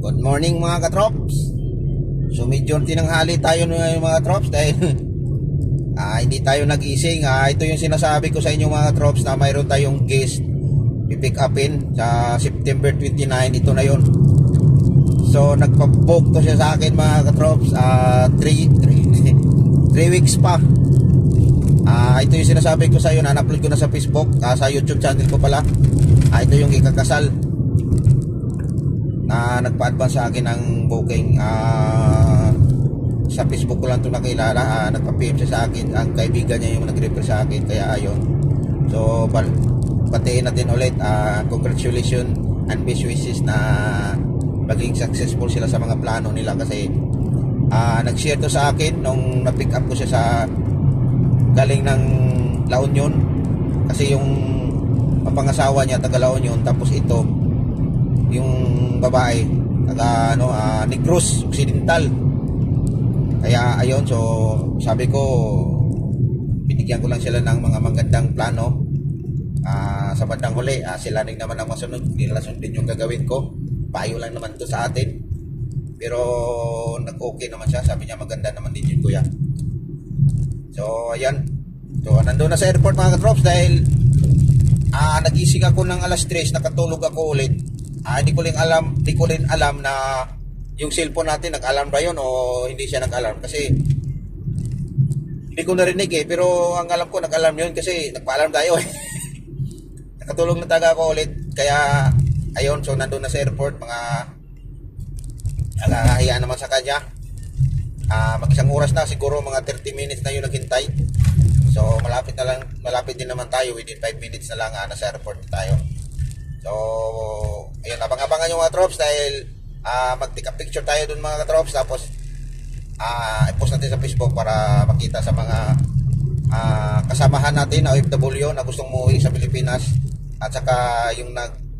Good morning mga katrops. So medyo tinanghali tayo ngayon mga katrops dahil ah, hindi tayo nagising. Ah, ito yung sinasabi ko sa inyo mga katrops na mayroon tayong guest pipick upin sa September 29. Ito na yon. So nagpa-book to siya sa akin mga katrops. 3 3 weeks pa. Ah, ito yung sinasabi ko sa iyo na upload ko na sa Facebook, ah, sa YouTube channel ko pala. Ah, ito yung ikakasal na nagpa-advance sa akin ng booking ah, sa Facebook ko lang ito nakilala. Ah, nagpa-PM siya sa akin. Ang kaibigan niya yung nag-refer sa akin kaya ayun. So bal batiin natin ulit. Ah, congratulations and best wishes na maging successful sila sa mga plano nila kasi ah, nag-share to sa akin nung na-pick up ko siya sa galing ng La Union. Kasi yung papangasawa niya taga La Union tapos ito yung babae taga ano ah, Negros Occidental. Kaya ayun so sabi ko binigyan ko lang sila ng mga magandang plano. Ah, sa bandang huli ah, sila rin naman ang masunod. Hindi nila sundin yung gagawin ko. Payo lang naman to sa atin. Pero nag-okay naman siya. Sabi niya maganda naman din yun kuya. So ayan. So nandun na sa airport mga katrops dahil ah nagising ako ng alas 3 nakatulog ako ulit Ah, hindi ko rin alam, hindi ko rin alam na yung cellphone natin nag-alarm ba yun o hindi siya nag-alarm kasi hindi ko narinig eh pero ang alam ko nag-alarm yun kasi nagpa-alarm tayo eh. Nakatulog na taga ako ulit kaya ayun so nandun na sa airport mga nakakahiya naman sa kanya. Ah, mag isang oras na siguro mga 30 minutes na yun naghintay. So malapit na lang malapit din naman tayo within 5 minutes na lang ah, nasa airport na tayo. So, ayun, abang-abangan yung mga troops dahil ah magtika picture tayo dun mga troops tapos ah i-post natin sa Facebook para makita sa mga ah, kasamahan natin na OFW na gustong umuwi sa Pilipinas at saka yung nag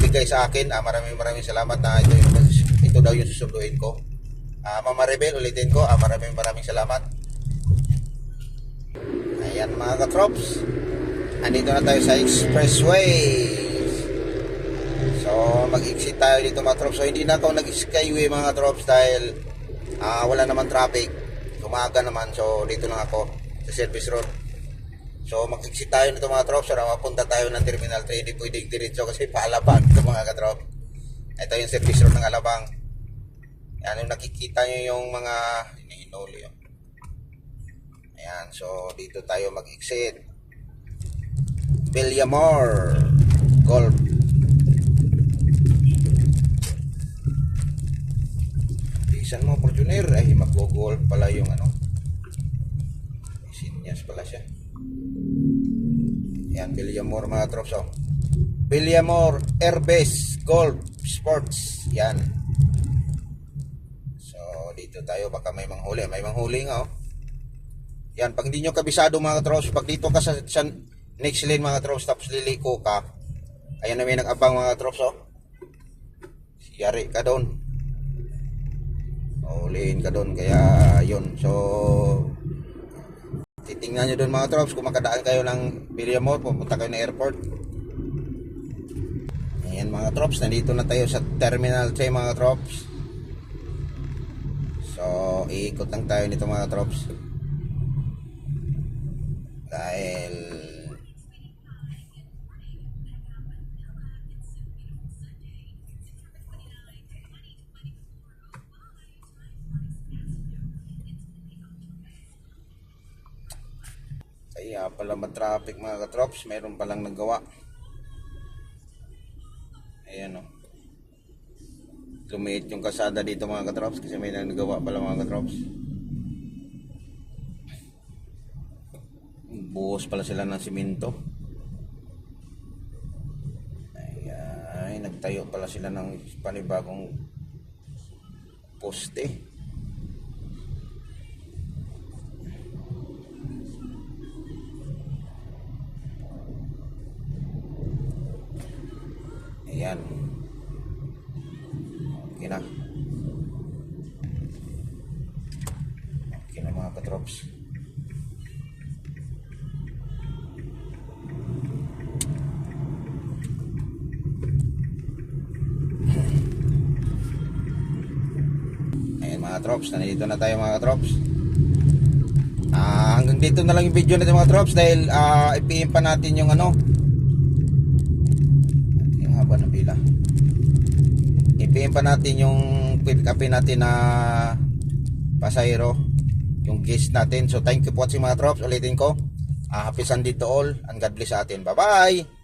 nagbigay sa akin, ah, maraming maraming salamat na ito, yung, ito daw yung susunduin ko. Ah, Mama Rebel, ulitin ko, ah, maraming maraming salamat. Ayan mga katrops, andito na tayo sa expressway. So, mag-exit tayo dito mga trops. So, hindi na ako nag-skyway mga trops dahil ah, wala naman traffic. Umaga naman. So, dito lang ako sa service road. So, mag-exit tayo nito mga trops. So, mapunta tayo ng Terminal 3. Hindi pwedeng diretso kasi paalabang ito mga katrop. Ito yung service road ng Alabang. Yan yung nakikita nyo yung mga hinihinuli. oh. Ayan. So, dito tayo mag-exit. Villamor Golf Isan mo Fortuner. Ay mag-golf pala yung ano. Sinyas pala siya. Yan Villamor mga trops oh. Villamor Airbase Golf Sports. Yan. So dito tayo. Baka may manghuli. May manghuli nga oh. Yan pag hindi nyo kabisado mga trops Pag dito ka sa, sa next lane mga trops Tapos liliko ka Ayan na may nag-abang mga trops oh. Yari ka doon uliin ka doon kaya yun. So titingnan nyo doon mga trops kung makadaan kayo ng Villamor pumunta kayo ng airport. Ayan mga trops nandito na tayo sa terminal 3 mga trops so iikot lang tayo nito mga trops dahil Kaya pala matraffic mga katrops, mayroon palang nagawa. Ayan o. Lumiit yung kasada dito mga katrops kasi may nagawa pala mga katrops. Buhos pala sila ng simento. Ay, nagtayo pala sila ng panibagong poste. Ayan. Okay na. Okay na mga katrops. Ayan mga trops, nandito na tayo mga trops. Ah, hanggang dito na lang yung video natin mga trops dahil ah ipiin pa natin yung ano. Yung haba ng pila. Ipiin pa natin yung pick upin natin na pasahero, yung guest natin. So thank you po watching mga trops. Ulitin ko. Happy Sunday to all and God bless sa atin. Bye-bye!